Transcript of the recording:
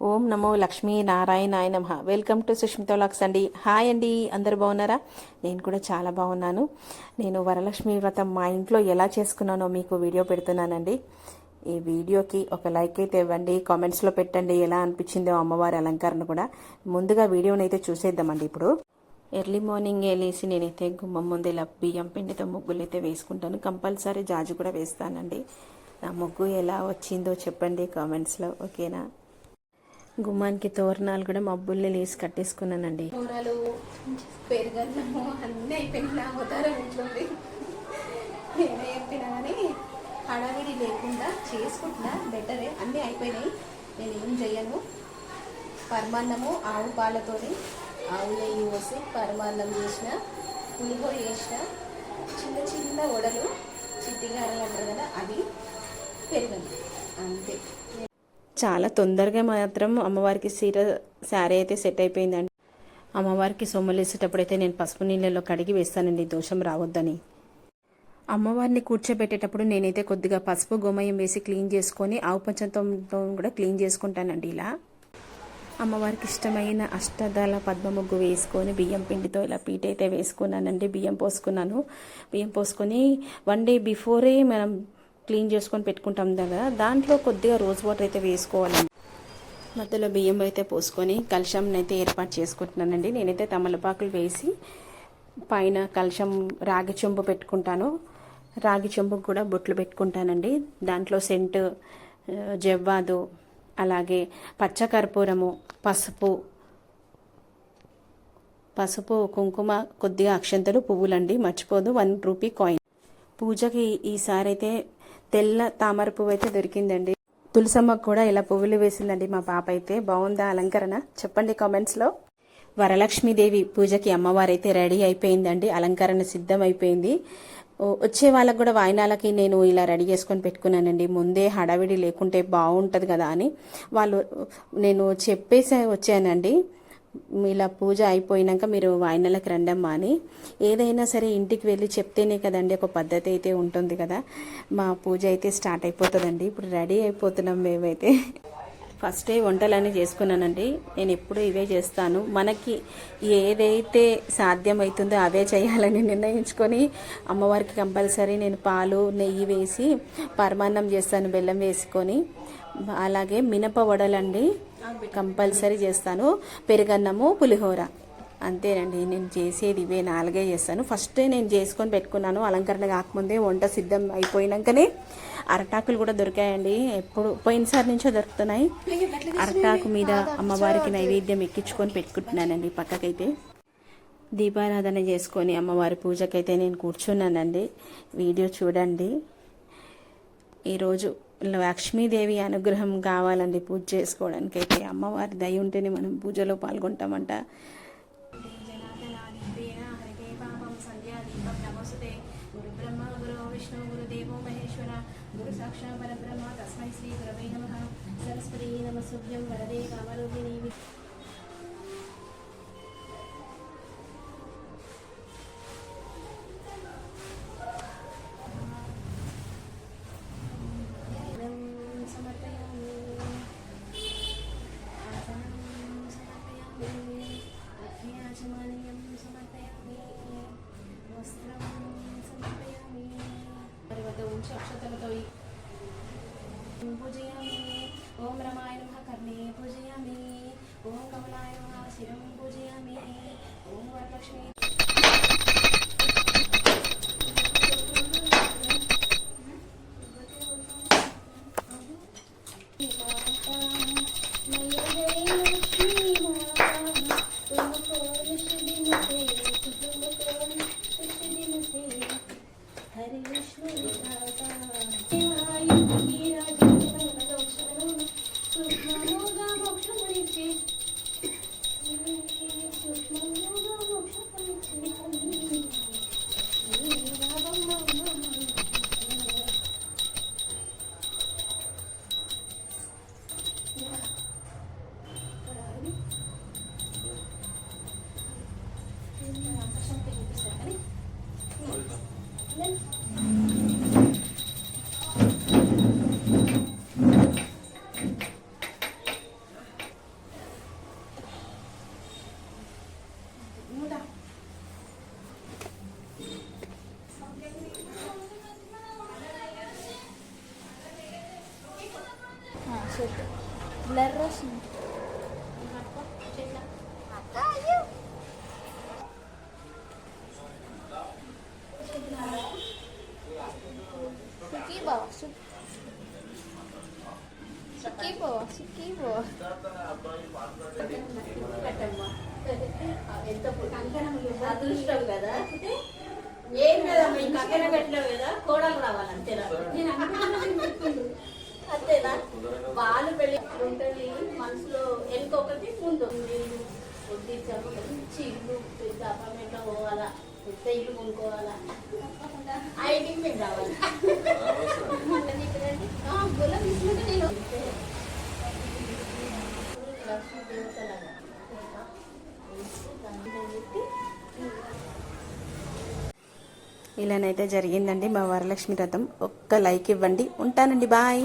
ఓం నమో లక్ష్మీ నారాయణాయ నమ. Welcome to Sushmita lakhs అండి. హాయ్ అండి అందరు బాగున్నారా? నేను కూడా చాలా బాగున్నాను. నేను వరలక్ష్మి వ్రతం మా ఇంట్లో ఎలా చేసుకున్నానో మీకు వీడియో పెడుతున్నానండి. ఈ వీడియోకి ఒక లైక్ అయితే ఇవ్వండి కామెంట్స్లో పెట్టండి ఎలా అనిపించిందో అమ్మవారి అలంకరణ కూడా ముందుగా వీడియోని అయితే చూసేద్దామండి ఇప్పుడు. ఎర్లీ మార్నింగ్ వెళ్ళేసి నేనైతే గుమ్మం ముందు ఇలా బియ్యం పిండితో ముగ్గులు అయితే వేసుకుంటాను. కంపల్సరీ జాజు కూడా వేస్తానండి. నా ముగ్గు ఎలా వచ్చిందో చెప్పండి కామెంట్స్లో ఓకేనా? గుమ్మానికి తోరణాలు కూడా మబ్బుల్ని లేసి కట్టేసుకున్నానండి. కూరలు పెరుగన్నము అన్నీ అయిపోయినా నా అవతారం ఉంటుంది నేనే చెప్పినా కానీ హడావిడి లేకుండా చేసుకుంటున్నా. బెటరే అన్నీ అయిపోయినాయి. నేను ఏం చెయ్యను? పరమాన్నము ఆవు పాలతోని ఆవు నెయ్యి పోసి పరమాన్నం చేసిన పులిహోర చేసిన చిన్న చిన్న వడలు చిట్టిగారలు అంటారు కదా అది పెరుగన్నం అంతే. చాలా తొందరగా మాత్రం అమ్మవారికి సీర శారీ అయితే సెట్ అయిపోయిందండి. అమ్మవారికి సొమ్ములు అయితే నేను పసుపు నీళ్ళలో కడిగి వేస్తానండి దోషం రావద్దని. అమ్మవారిని కూర్చోబెట్టేటప్పుడు నేనైతే కొద్దిగా పసుపు గోమయం వేసి క్లీన్ చేసుకొని ఆవు పంచంతో కూడా క్లీన్ చేసుకుంటానండి ఇలా. అమ్మవారికి ఇష్టమైన అష్టదళ పద్మ ముగ్గు వేసుకొని బియ్యం పిండితో ఇలా పీట అయితే వేసుకున్నానండి బియ్యం పోసుకున్నాను. బియ్యం పోసుకొని వన్ డే బిఫోరే మనం క్లీన్ చేసుకొని పెట్టుకుంటాం కదా దాంట్లో కొద్దిగా రోజ్ వాటర్ అయితే వేసుకోవాలండి. మధ్యలో బియ్యం అయితే పోసుకొని కలశం అయితే ఏర్పాటు చేసుకుంటున్నానండి. నేనైతే తమలపాకులు వేసి పైన కలశం రాగి చెంబు పెట్టుకుంటాను. రాగి చెంబుకు కూడా బొట్లు పెట్టుకుంటానండి. దాంట్లో సెంట్ జవ్వాదు అలాగే పచ్చకర్పూరము పసుపు పసుపు కుంకుమ కొద్దిగా అక్షంతలు పువ్వులండి. మర్చిపోదు వన్ రూపీ కాయిన్. పూజకి ఈసారి అయితే తెల్ల తామర పువ్వు అయితే దొరికిందండి. తులసమ్మకు కూడా ఇలా పువ్వులు వేసిందండి మా పాప అయితే. బాగుందా అలంకరణ? చెప్పండి కామెంట్స్లో వరలక్ష్మీదేవి పూజకి అమ్మవారైతే రెడీ అయిపోయిందండి. అలంకరణ సిద్ధం అయిపోయింది. వచ్చే వాళ్ళకు కూడా వాయినాలకి నేను ఇలా రెడీ చేసుకొని పెట్టుకున్నానండి. ముందే హడావిడి లేకుంటే బాగుంటుంది కదా అని వాళ్ళు నేను చెప్పేసి వచ్చానండి. ఇలా పూజ అయిపోయినాక మీరు వాయినలకు రండమ్మా అని. ఏదైనా సరే ఇంటికి వెళ్ళి చెప్తేనే కదండి ఒక పద్ధతి అయితే ఉంటుంది కదా. మా పూజ అయితే స్టార్ట్ అయిపోతుందండి. ఇప్పుడు రెడీ అయిపోతున్నాం మేమైతే. ఫస్ట్ డే వంటలన్నీ చేసుకున్నానండి. నేను ఎప్పుడూ ఇవే చేస్తాను. మనకి ఏదైతే సాధ్యమవుతుందో అవే చేయాలని నిర్ణయించుకొని అమ్మవారికి కంపల్సరీ నేను పాలు నెయ్యి వేసి పరమాన్నం చేస్తాను బెల్లం వేసుకొని. అలాగే మినప వడలండి కంపల్సరీ చేస్తాను. పెరుగన్నము పులిహోర. అంతేనండి నేను చేసేది ఇవే నాలుగే చేస్తాను. ఫస్ట్ నేను చేసుకొని పెట్టుకున్నాను. అలంకరణ కాకముందే వంట సిద్ధం అయిపోయినాకనే అరటాకులు కూడా దొరికాయండి. ఎప్పుడు పోయినసారి నుంచో దొరుకుతున్నాయి. అరటాకు మీద అమ్మవారికి నైవేద్యం ఎక్కించుకొని పెట్టుకుంటున్నానండి పక్కకైతే. దీపారాధన చేసుకొని అమ్మవారి పూజకైతే నేను కూర్చున్నానండి. వీడియో చూడండి. ఈరోజు లక్ష్మీదేవి అనుగ్రహం కావాలండి పూజ చేసుకోవడానికి అయితే అమ్మవారి దయ ఉంటేనే మనం పూజలో పాల్గొంటామంట. జనార్దనాదిత్యేన గురు విష్ణు గురుదేవో మహేశ్వర పరబ్రహ్మ తస్మై శ్రీ గురవే సరస్వతి నమ. నమస్సుభ్యం వరదే కామరూపిణి ఉంచి అక్షతలతో పూజయామి ఓం రమాయ నమ కర్ణే పూజయామి ఓం కమలాయ నమ శిరం ఓం వరలక్ష్మి బ్లర్ వస్తుంది సుఖీ బావ సుఖీ బావ సుఖీ బావ అదృష్టం కదా. ఏం కదమ్మా ఈ కంకణం పెట్టినావు కదా? కోడలు రావాలి అంతేనా నేను అంతేనా? వాళ్ళు పెళ్ళి ఉంటుంది మనసులో వెనుకొకటి ముందు. నేను కొద్దిసాము మంచి ఇల్లు పెద్ద అపార్ట్మెంట్లో పోవాలా? పెద్ద ఇల్లు కొనుక్కోవాలా? ఆ ఇంటికి మేము రావాలి. ఆ, తీసుకుంటే నేను. లక్ష్మీ దేవతలాగా ఇలానైతే జరిగిందండి మా వరలక్ష్మి రథం ఒక్క లైక్ ఇవ్వండి. ఉంటానండి. బాయ్.